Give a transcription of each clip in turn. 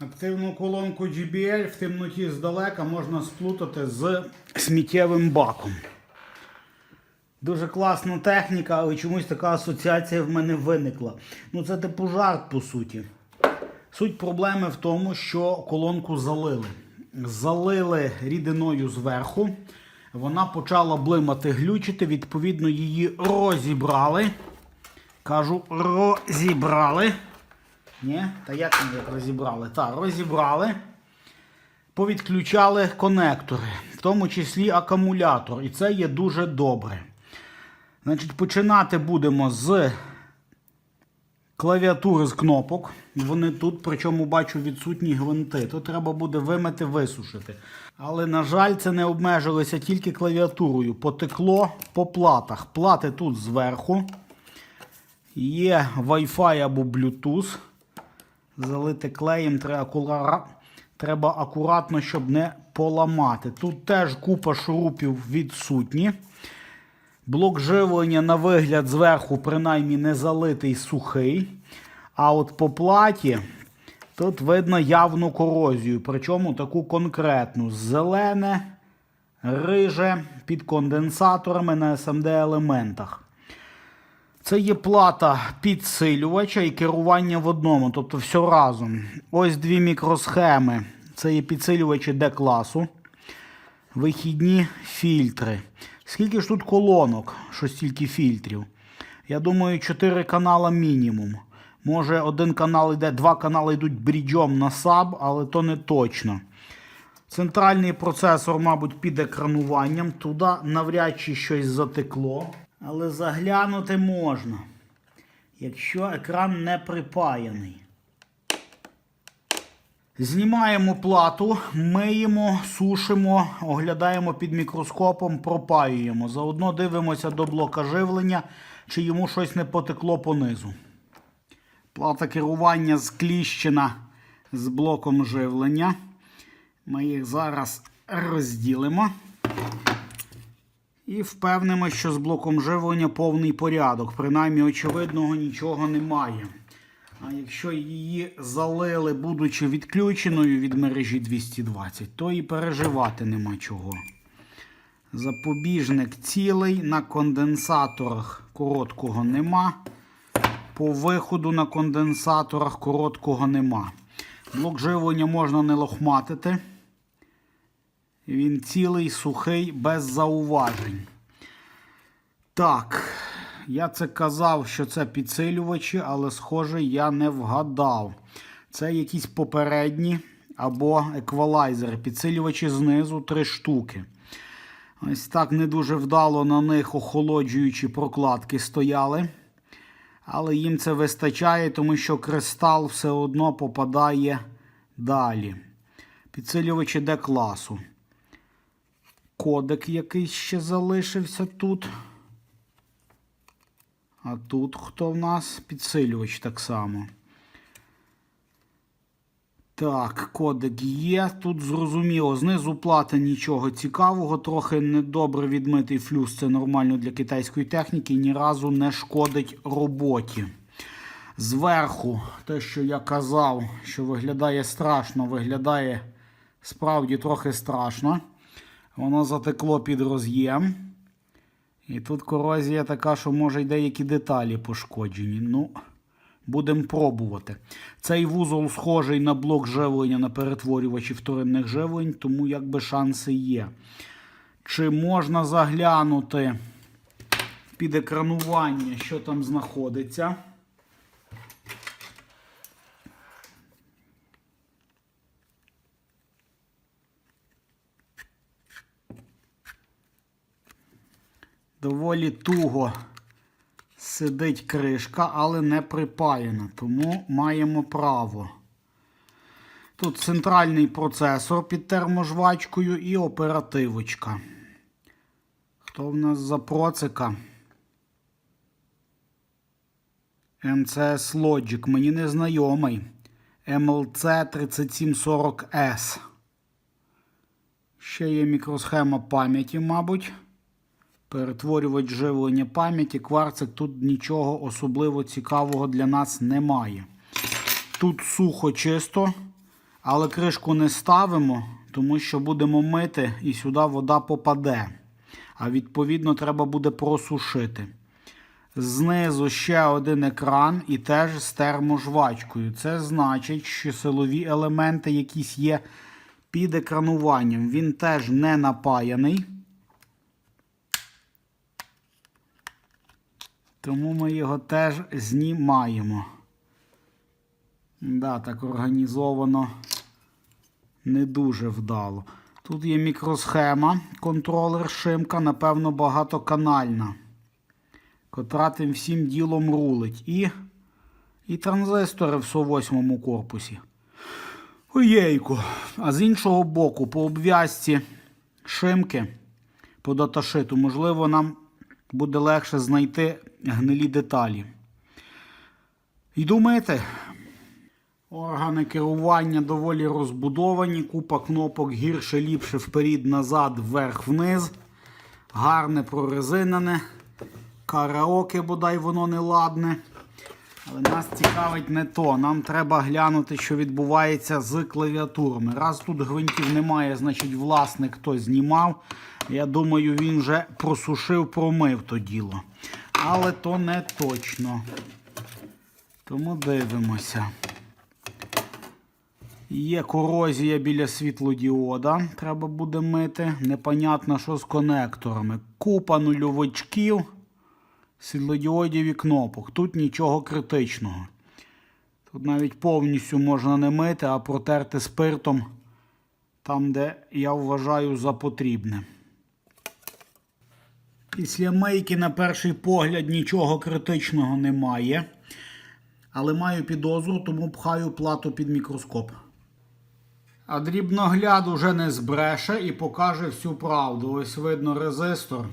Активну колонку GBL в темноті здалека можна сплутати з сміттєвим баком. Дуже класна техніка, але чомусь така асоціація в мене виникла. Ну це типу жарт по суті. Суть проблеми в тому, що колонку залили. Залили рідиною зверху. Вона почала блимати, глючити, відповідно, її розібрали. Кажу, розібрали. Ні, та як ми як розібрали? Так, розібрали. Повідключали конектори, в тому числі акумулятор. І це є дуже добре. Значить, починати будемо з клавіатури з кнопок. Вони тут, причому бачу відсутні гвинти. То треба буде вимити, висушити. Але, на жаль, це не обмежилося тільки клавіатурою. Потекло по платах. Плати тут зверху. Є Wi-Fi або Bluetooth. Залити клеєм треба, акура... треба акуратно, щоб не поламати. Тут теж купа шурупів відсутні. Блок живлення на вигляд зверху, принаймні, не залитий сухий. А от по платі тут видно явну корозію. Причому таку конкретну. Зелене, риже під конденсаторами на SMD елементах. Це є плата підсилювача і керування в одному, тобто все разом. Ось дві мікросхеми. Це є підсилювачі D-класу. Вихідні фільтри. Скільки ж тут колонок, що стільки фільтрів? Я думаю, 4 канала мінімум. Може, один канал йде, два канали йдуть бріджом на саб, але то не точно. Центральний процесор, мабуть, під екрануванням. Туди навряд чи щось затекло. Але заглянути можна, якщо екран не припаяний. Знімаємо плату, миємо, сушимо, оглядаємо під мікроскопом, пропаюємо. Заодно дивимося до блока живлення, чи йому щось не потекло понизу. Плата керування скліщена з блоком живлення. Ми їх зараз розділимо. І впевнимося, що з блоком живлення повний порядок. Принаймні, очевидного нічого немає. А якщо її залили, будучи відключеною від мережі 220, то і переживати нема чого. Запобіжник цілий, на конденсаторах короткого нема. По виходу на конденсаторах короткого нема. Блок живлення можна не лохматити. Він цілий, сухий, без зауважень. Так, я це казав, що це підсилювачі, але, схоже, я не вгадав. Це якісь попередні або еквалайзери. Підсилювачі знизу три штуки. Ось так не дуже вдало на них охолоджуючі прокладки стояли. Але їм це вистачає, тому що кристал все одно попадає далі. Підсилювачі Д класу. Кодек якийсь ще залишився тут. А тут хто в нас? Підсилювач так само. Так, кодек є. Тут зрозуміло, знизу плати нічого цікавого, трохи недобре відмитий флюс. Це нормально для китайської техніки ні разу не шкодить роботі. Зверху, те, що я казав, що виглядає страшно, виглядає справді трохи страшно. Воно затекло під роз'єм. І тут корозія така, що може й деякі деталі пошкоджені. Ну, будемо пробувати. Цей вузол схожий на блок живлення на перетворювачі вторинних живлень, тому якби шанси є. Чи можна заглянути під екранування, що там знаходиться? Доволі туго сидить кришка, але не припаяна, тому маємо право. Тут центральний процесор під терможвачкою і оперативочка. Хто в нас за процика? MCS Logic. Мені не знайомий. MLC 3740S. Ще є мікросхема пам'яті, мабуть. Перетворювач живлення пам'яті, кварцик, тут нічого особливо цікавого для нас немає. Тут сухо чисто, Але кришку не ставимо, тому що будемо мити і сюди вода попаде. А відповідно треба буде просушити. Знизу ще один екран і теж з терможвачкою. Це значить, що силові елементи якісь є під екрануванням. Він теж не напаяний. Тому ми його теж знімаємо. Да, так організовано не дуже вдало. Тут є мікросхема, контролер шимка, напевно, багатоканальна, котра тим всім ділом рулить. І, і транзистори в 108 корпусі. Оєйку. А з іншого боку, по обв'язці шимки по даташиту, можливо, нам буде легше знайти гнилі деталі. І думаєте, органи керування доволі розбудовані, купа кнопок гірше, ліпше, вперід, назад, вверх, вниз. Гарне прорезинене. Караоке, бодай воно не ладне. Але нас цікавить не то. Нам треба глянути, що відбувається з клавіатурами. Раз тут гвинтів немає, значить власник хтось знімав. Я думаю, він вже просушив, промив то діло. Але то не точно. Тому дивимося. Є корозія біля світлодіода. Треба буде мити. Непонятно, що з конекторами. Купа нульовичків, світлодіодів і кнопок. Тут нічого критичного. Тут навіть повністю можна не мити, а протерти спиртом там, де я вважаю за потрібне. Після мийки, на перший погляд, нічого критичного немає. Але маю підозру, тому пхаю плату під мікроскоп. А дрібногляд уже не збреше і покаже всю правду. Ось видно резистор,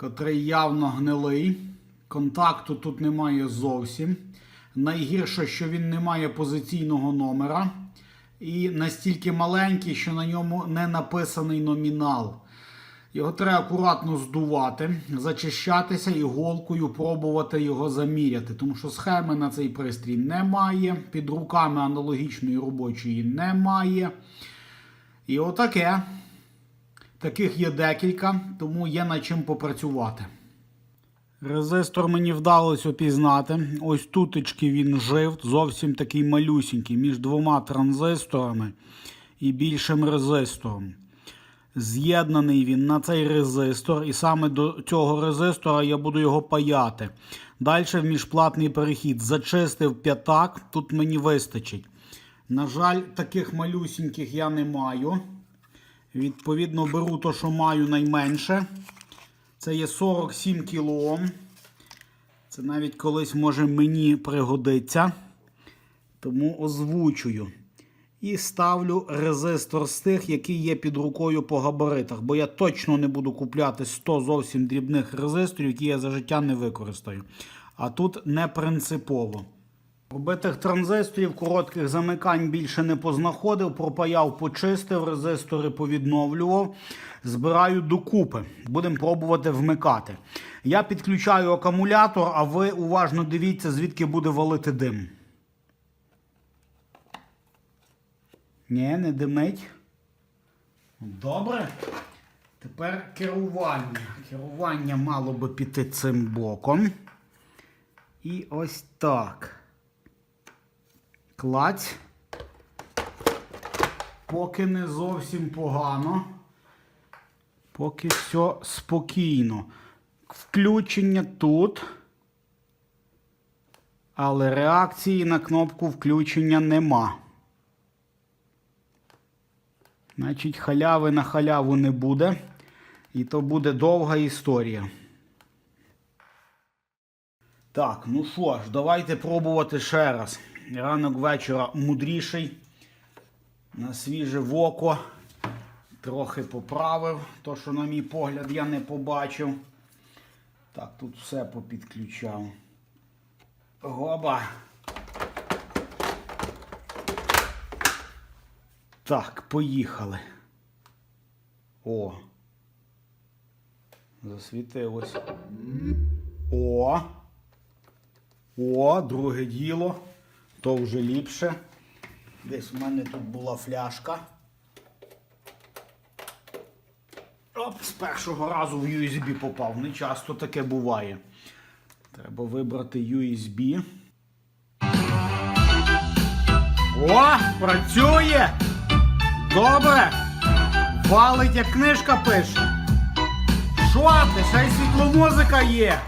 котрий явно гнилий. Контакту тут немає зовсім. Найгірше, що він не має позиційного номера. І настільки маленький, що на ньому не написаний номінал. Його треба акуратно здувати, зачищатися і голкою пробувати його заміряти, тому що схеми на цей пристрій немає, під руками аналогічної робочої немає. І отаке. Таких є декілька, тому є над чим попрацювати. Резистор мені вдалося опізнати. Ось тутечки він жив, зовсім такий малюсінький, між двома транзисторами і більшим резистором. З'єднаний він на цей резистор, і саме до цього резистора я буду його паяти. Далі в міжплатний перехід зачистив п'ятак, тут мені вистачить. На жаль, таких малюсіньких я не маю. Відповідно, беру то, що маю найменше. Це є 47 кОм. Це навіть колись може мені пригодиться. Тому озвучую. І ставлю резистор з тих, які є під рукою по габаритах. Бо я точно не буду купляти 100 зовсім дрібних резисторів, які я за життя не використаю. А тут не принципово. Пробитих транзисторів, коротких замикань більше не познаходив, пропаяв, почистив, резистори повідновлював. Збираю докупи. Будемо пробувати вмикати. Я підключаю акумулятор, а ви уважно дивіться, звідки буде валити дим. Ні, не димить. Добре. Тепер керування. Керування мало би піти цим боком. І ось так. Клаць. Поки не зовсім погано. Поки все спокійно. Включення тут. Але реакції на кнопку включення нема. Значить, халяви на халяву не буде. І то буде довга історія. Так, ну що ж, давайте пробувати ще раз. Ранок вечора мудріший. На свіже в око. Трохи поправив. То, що, на мій погляд, я не побачив. Так, тут все попідключав. Гоба. Так, поїхали. О. Засвітилось. О. О, друге діло. То вже ліпше. Десь в мене тут була фляжка. Оп, з першого разу в USB попав. Не часто таке буває. Треба вибрати USB. О, працює! Добре! Валить, як книжка пише. Що ти? Ще й світломузика є.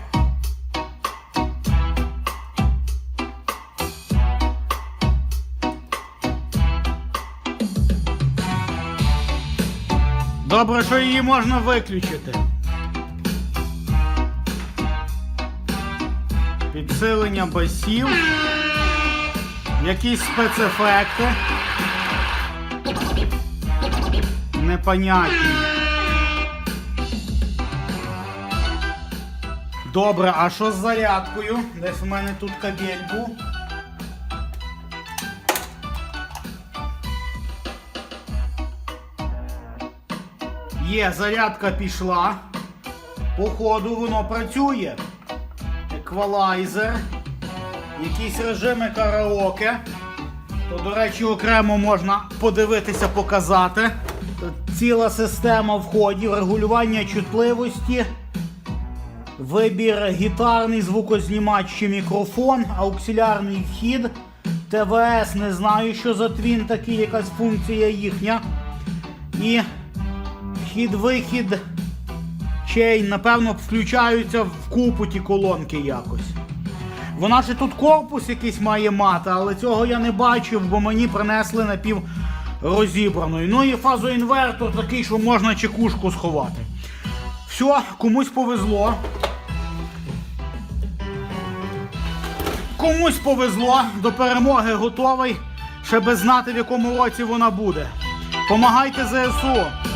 Добре, що її можна виключити. Підсилення басів. Якісь спецефекти. Непонятні. Добре, а що з зарядкою? Десь в мене тут кабель був. Є, зарядка пішла. Походу воно працює. Еквалайзер. Якісь режими караоке. То, до речі, окремо можна подивитися, показати. Ціла система входів, регулювання чутливості, вибір гітарний звукознімач чи мікрофон, ауксилярний вхід, ТВС, не знаю, що за твін такий, якась функція їхня. І вхід-вихід чей, напевно, включаються в купу ті колонки якось. Вона ще тут корпус якийсь має мати, але цього я не бачив, бо мені принесли напів розібраною. Ну і фазоінвертор такий, що можна чекушку сховати. Все, комусь повезло. Комусь повезло, до перемоги готовий. Ще без знати, в якому році вона буде. Помагайте ЗСУ.